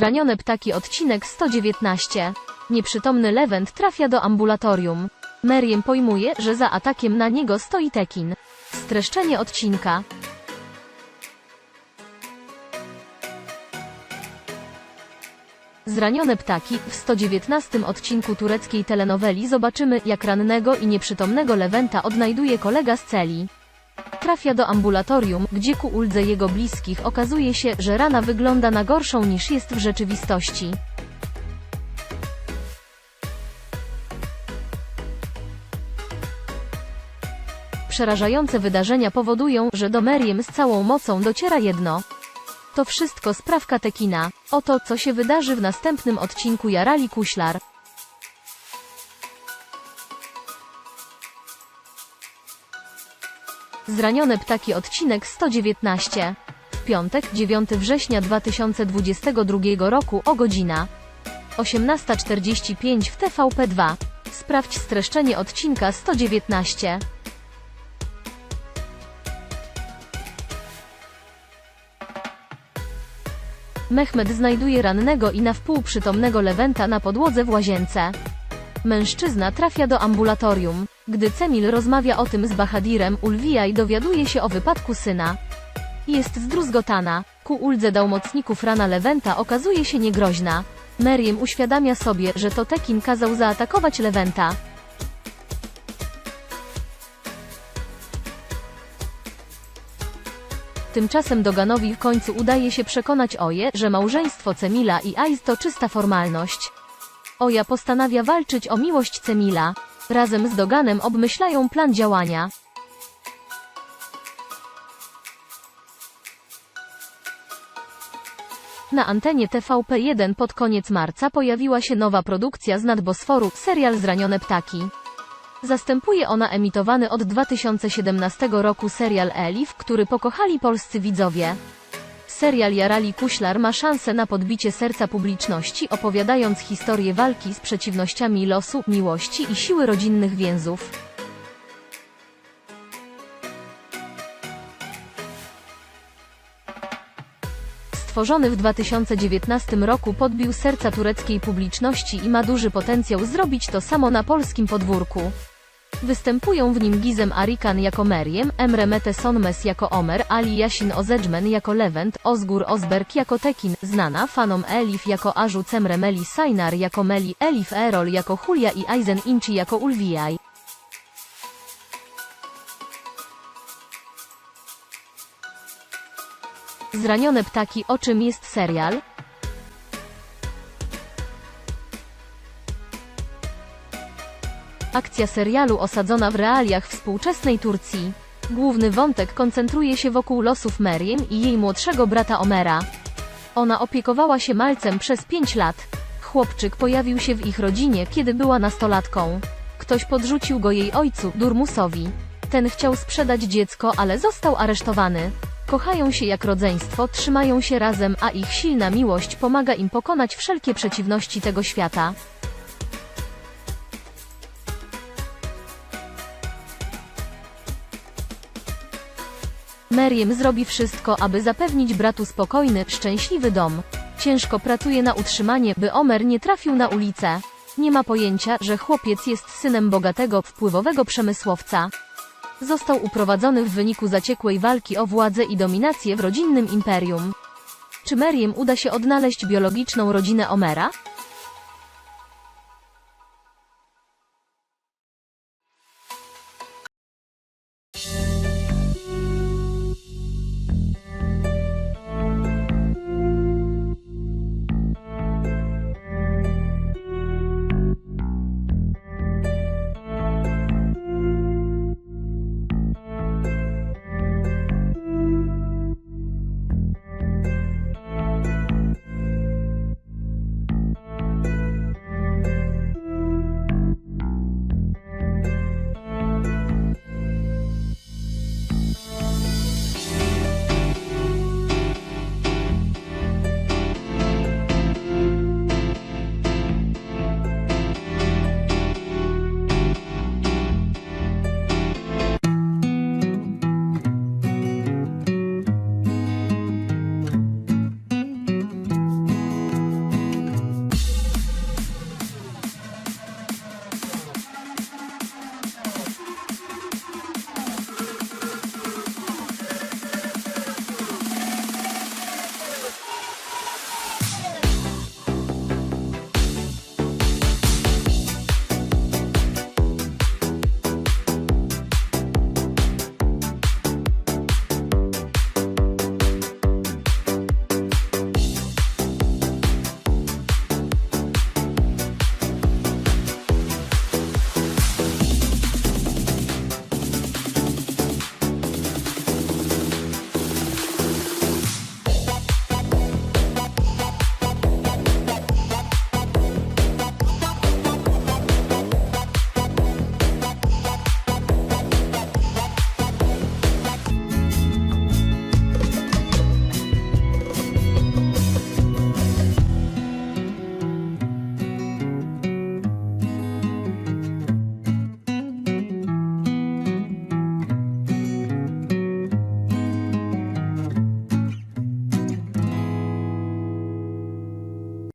Zranione ptaki odcinek 119. Nieprzytomny Lewent trafia do ambulatorium. Meriem pojmuje, że za atakiem na niego stoi Tekin. Streszczenie odcinka. Zranione ptaki w 119 odcinku tureckiej telenoweli zobaczymy, jak rannego i nieprzytomnego Lewenta odnajduje kolega z celi. Trafia do ambulatorium, gdzie ku uldze jego bliskich okazuje się, że rana wygląda na gorszą niż jest w rzeczywistości. Przerażające wydarzenia powodują, że do Meriem z całą mocą dociera jedno. To wszystko sprawka Tekina. Oto, co się wydarzy w następnym odcinku Jarali Kuślar. Zranione ptaki odcinek 119. W piątek, 9 września 2022 roku o godzina 18.45 w TVP2. Sprawdź streszczenie odcinka 119. Mehmed znajduje rannego i na wpół przytomnego Lewenta na podłodze w łazience. Mężczyzna trafia do ambulatorium. Gdy Cemil rozmawia o tym z Bahadirem, Ulwijaj dowiaduje się o wypadku syna. Jest zdruzgotana. Ku uldze dałmocników rana Lewenta okazuje się niegroźna. Meriem uświadamia sobie, że to Tekin kazał zaatakować Lewenta. Tymczasem Doganowi w końcu udaje się przekonać Oje, że małżeństwo Cemila i Aiz to czysta formalność. Oja postanawia walczyć o miłość Cemila. Razem z Doganem obmyślają plan działania. Na antenie TVP1 pod koniec marca pojawiła się nowa produkcja z nadbosforu, serial Zranione ptaki. Zastępuje ona emitowany od 2017 roku serial Elif, który pokochali polscy widzowie. Serial Jarali Kuślar ma szansę na podbicie serca publiczności, opowiadając historię walki z przeciwnościami losu, miłości i siły rodzinnych więzów. Stworzony w 2019 roku podbił serca tureckiej publiczności i ma duży potencjał zrobić to samo na polskim podwórku. Występują w nim Gizem Arikan jako Meriem, Emre Mete Sonmes jako Omer, Ali Yasin Ozedżmen jako Levent, Ozgur Ozberg jako Tekin, znana fanom Elif jako Ażu Cemre Meli Saynar jako Meli, Elif Erol jako Julia i Aizen Inci jako Ulwijaj. Zranione ptaki o czym jest serial? Akcja serialu osadzona w realiach współczesnej Turcji. Główny wątek koncentruje się wokół losów Meriem i jej młodszego brata Omera. Ona opiekowała się malcem przez 5 lat. Chłopczyk pojawił się w ich rodzinie, kiedy była nastolatką. Ktoś podrzucił go jej ojcu, Durmusowi. Ten chciał sprzedać dziecko, ale został aresztowany. Kochają się jak rodzeństwo, trzymają się razem, a ich silna miłość pomaga im pokonać wszelkie przeciwności tego świata. Meriem zrobi wszystko, aby zapewnić bratu spokojny, szczęśliwy dom. Ciężko pracuje na utrzymanie, by Omer nie trafił na ulicę. Nie ma pojęcia, że chłopiec jest synem bogatego, wpływowego przemysłowca. Został uprowadzony w wyniku zaciekłej walki o władzę i dominację w rodzinnym imperium. Czy Meriem uda się odnaleźć biologiczną rodzinę Omera?